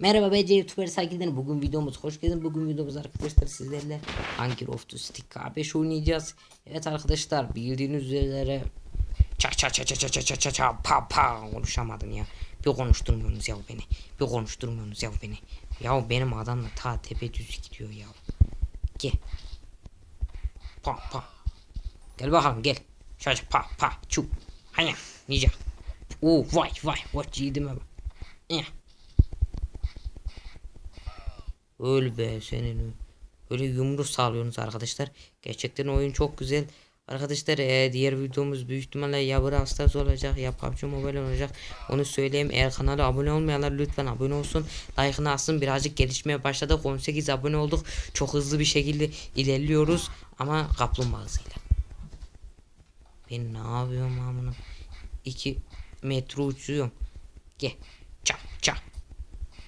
Merhaba ben YouTuber sakinlerim. Bugün videomuz hoş geldin. Bugün videomuz arkadaşlar sizlerle Hunger of the Stick K5 oynayacağız. Evet arkadaşlar bildiğiniz üzere ça ça ça ça ça ça ça ça ça pa pa konuşamadım ya. Bir konuşturmuyorsunuz ya beni. Bir konuşturmuyorsunuz ya beni. Ya benim adamla ta tepe düz gidiyor ya. Gel. Pa pa. Gel bakalım gel. Şöyle pa pa çu. Hanya. Nice. Oo vay vay. What yedim ama. Öl be senin. ö- Öyle yumruk sağlıyorsunuz arkadaşlar. Gerçekten oyun çok güzel. Arkadaşlar eee, diğer videomuz büyük ihtimalle ya Brawl olacak ya PUBG Mobile olacak. Onu söyleyeyim. Eğer kanala abone olmayanlar lütfen abone olsun. Like'ını alsın. Birazcık gelişmeye başladık. 18 abone olduk. Çok hızlı bir şekilde ilerliyoruz. Ama kaplumbağa hızıyla. Ben ne yapıyorum amına? 2 metre uçuyorum. Gel. Çap çap.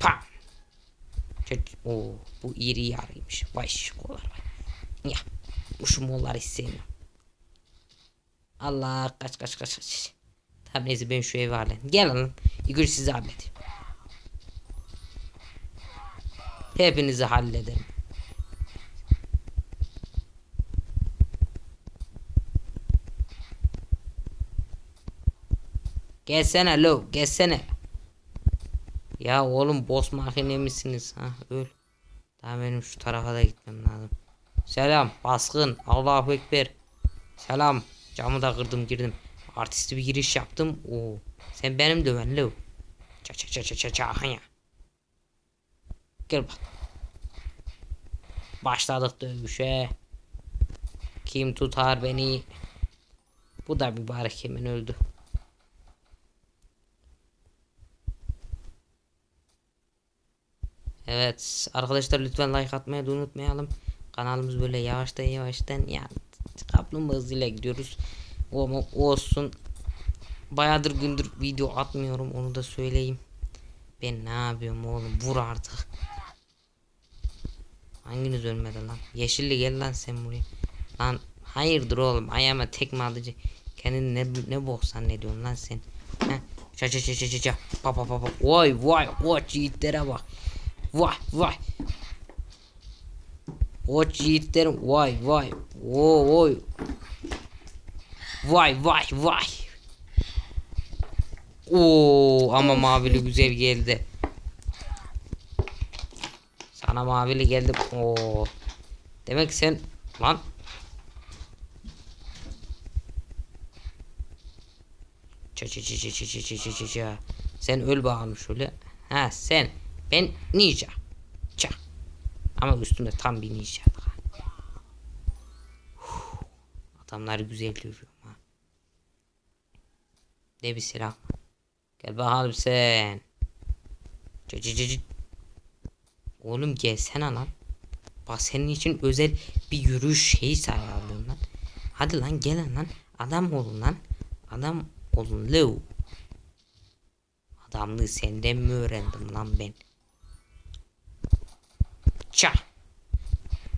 Pam. Çek. Oo, bu iri yarıymış. Vay şikolar vay. Ya. Bu şu molları. Allah kaç kaç kaç kaç. Tamam neyse ben şu evi halledeyim. Gel lan. İgür sizi halledeyim. Hepinizi hallederim. Gelsene lo gelsene. Ya oğlum boss makine misiniz? Ha öl. Daha benim şu tarafa da gitmem lazım. Selam baskın Allahu Ekber. Selam. Camı da kırdım girdim. Artisti bir giriş yaptım. Oo. Sen benim döven lo. Ça ça ça ça ça ça ya. Gel bak. Başladık dövüşe. Kim tutar beni? Bu da mübarek hemen öldü. Evet arkadaşlar lütfen like atmayı da unutmayalım. Kanalımız böyle yavaştan yavaştan yani kaplumbağa hızıyla gidiyoruz. O, o olsun. Bayağıdır gündür video atmıyorum onu da söyleyeyim. Ben ne yapıyorum oğlum vur artık. Hanginiz ölmedi lan? Yeşilli gel lan sen buraya. Lan hayırdır oğlum ayağıma tekme alıcı. Kendini ne, ne bok zannediyorsun lan sen. Heh. Ça ça ça ça ça ça. Pa pa pa pa. Vay vay o yiğitlere bak. Vay vay. O yiğitlerim vay vay. Oo oy. Vay vay vay. Oo ama mavili güzel geldi. Sana mavili geldi. Oo. Demek sen lan ça ça ça ça ça ça ça ça ça. Sen öl bakalım şöyle. Ha sen. Ben ninja. Ça. Ama üstümde tam bir ninja. Huh. Adamlar güzel dövüyor ha. De bir silah. Gel bakalım sen. Cı cı cı cı. Oğlum gelsene lan. Bak senin için özel bir yürüyüş şeyi ayarladım lan. Hadi lan gelin lan. Adam olun lan. Adam olun lo. Adamlığı senden mi öğrendim lan ben? Ça.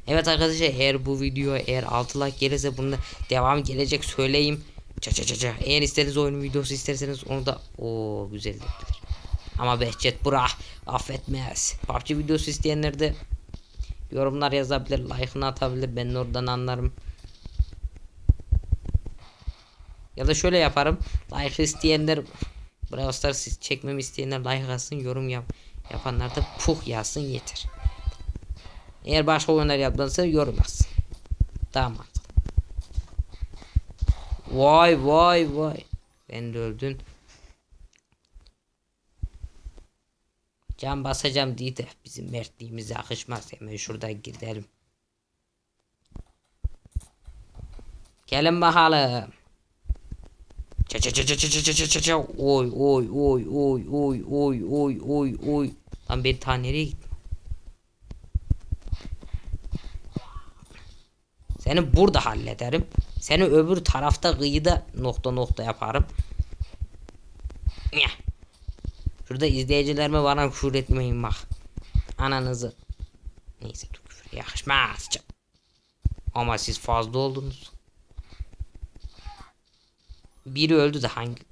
Evet arkadaşlar eğer bu video eğer 6 like gelirse bunda devam gelecek söyleyeyim. Ça ça ça ça. Eğer isterseniz oyun videosu isterseniz onu da o güzeldir. Ama Behçet bura affetmez. PUBG videosu isteyenler de yorumlar yazabilir, like'ını atabilir. Ben oradan anlarım. Ya da şöyle yaparım. Like isteyenler Brawl Stars çekmemi isteyenler like atsın, yorum yap. Yapanlar da puh yazsın yeter. Eğer başka oyunlar yaptıysa yorum yazsın. Daha. Vay vay vay. Ben de öldün. Can basacağım diye de bizim mertliğimize akışmaz. Hemen şuradan gidelim. Gelin bakalım. Ça ça ça ça ça ça ça ça. Oy oy oy oy oy oy oy oy oy. Lan ben ta nereye gittim? Seni burada hallederim. Seni öbür tarafta kıyıda nokta nokta yaparım. Şurada izleyicilerime bana küfür etmeyin bak. Ananızı. Neyse dur küfür yakışmaz. Ama siz fazla oldunuz. Biri öldü de hangi?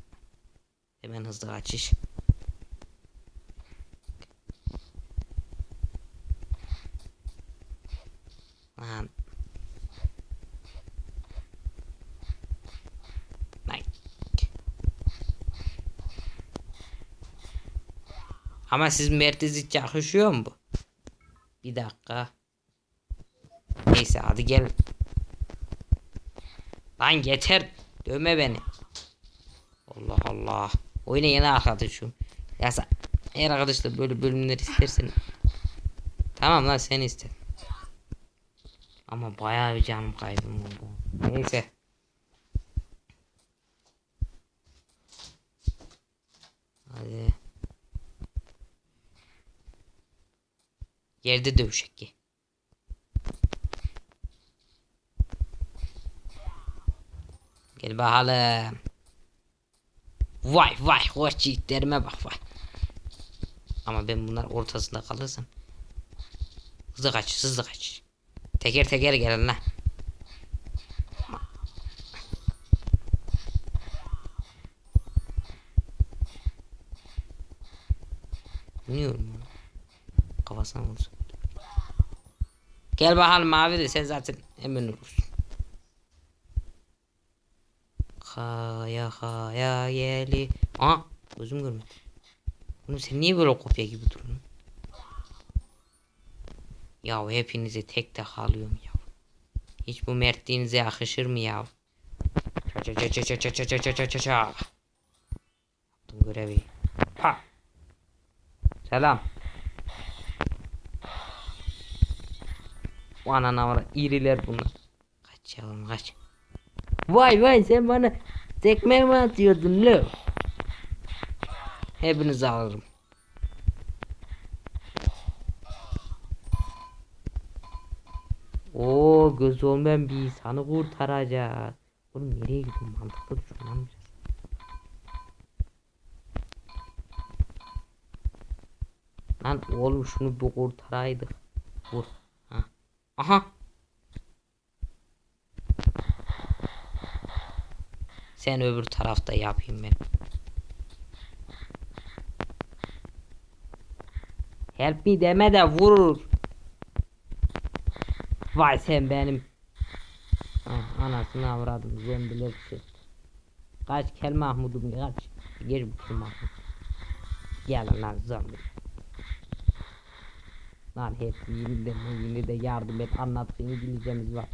Hemen hızlı kaçış. Lan Ama siz Mert'iz hiç yakışıyor mu? Bir dakika. Neyse hadi gel. Lan yeter. Dövme beni. Allah Allah. Oyuna yeni arkadaşım. Ya sen eğer arkadaşlar böyle bölümler istersen. Tamam lan sen iste. Ama bayağı bir canım kaybım oldu. Neyse. Hadi. Yerde dövüşek ki. Gel bakalım. Vay vay hoş yiğitlerime bak vay. Ama ben bunlar ortasında kalırsam. Hızlı kaç hızlı kaç. Teker teker gelin lan. Bilmiyorum bunu. Kafasına vursun. Gel bakalım mavi de sen zaten hemen olursun. Kaya kaya yeli. Aa gözüm görmedi. Oğlum sen niye böyle kopya gibi duruyorsun? Ya hepinizi tek tek alıyorum ya. Hiç bu mertliğinize yakışır mı ya? Ça ça ça ça ça ça ça ça ça ça ça. Yaptım görevi. Ha. Selam. Anana var iriler bunlar. Kaç yavrum kaç. Vay vay sen bana tekme mi atıyordun lo? Hepinizi alırım. Oo göz olmayan bir insanı kurtaracak. Oğlum nereye gidiyorsun? Mantıklı düşün biraz. Lan oğlum şunu bir kurtaraydık. Vur. Ha. Aha. Sen öbür tarafta yapayım ben. Help me deme de vurur. Vay sen benim. Ha, anasını avradım zembilirsin. Kaç kel Mahmud'um kaç. Geç bu Mahmud. Gel lan zombi. Lan hepsi yine de yine de yardım et anlatsın İngilizcemiz var.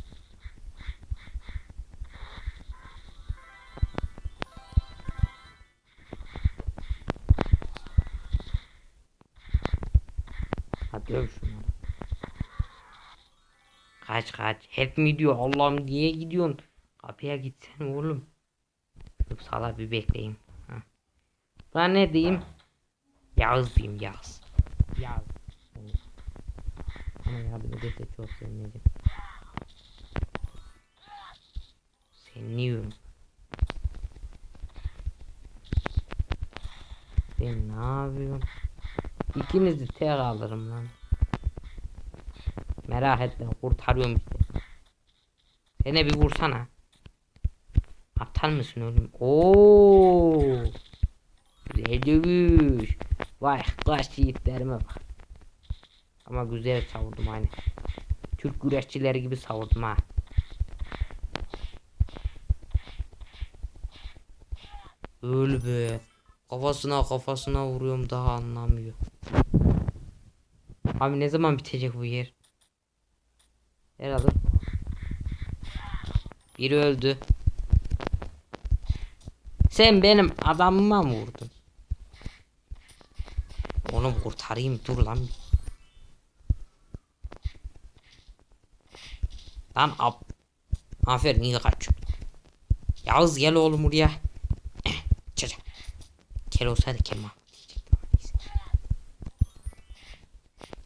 Öv şunları. Kaç kaç. Hep mi diyor Allah'ım niye gidiyorsun? Kapıya gitsen oğlum. Dur sala bir bekleyeyim. Ha. Ben ne diyeyim? Yağız diyeyim Yağız. Yağız. Ama yardım ederse çok sevineceğim. Seviniyorum. Ben ne yapıyorum? İkinizi tek alırım lan. Merak etme kurtarıyorum işte. Sene bir vursana. Aptal mısın oğlum? Oo. Güzel dövüş. Vay kaç yiğitlerime bak. Ama güzel savurdum aynı. Türk güreşçileri gibi savurdum ha. Öl be. Kafasına kafasına vuruyorum daha anlamıyor. Abi ne zaman bitecek bu yer? Herhalde. Biri öldü. Sen benim adamıma mı vurdun? Onu kurtarayım dur lan. Lan ab. Aferin iyi kaçıyorsun. Yağız gel oğlum buraya. Çocuk. Kel olsaydı. Neyse.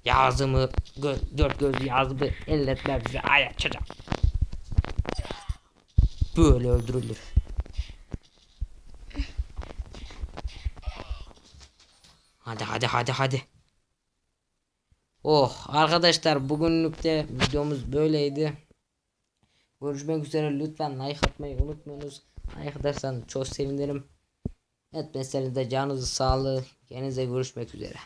Yazımı gö dört gözlü yazımı elletler bize ay çocuk. Böyle öldürülür. Hadi hadi hadi hadi. Oh arkadaşlar bugünlük de videomuz böyleydi. Görüşmek üzere lütfen like atmayı unutmayınız. Like atarsanız çok sevinirim. Etmezseniz de canınızı sağlığı. Kendinize görüşmek üzere.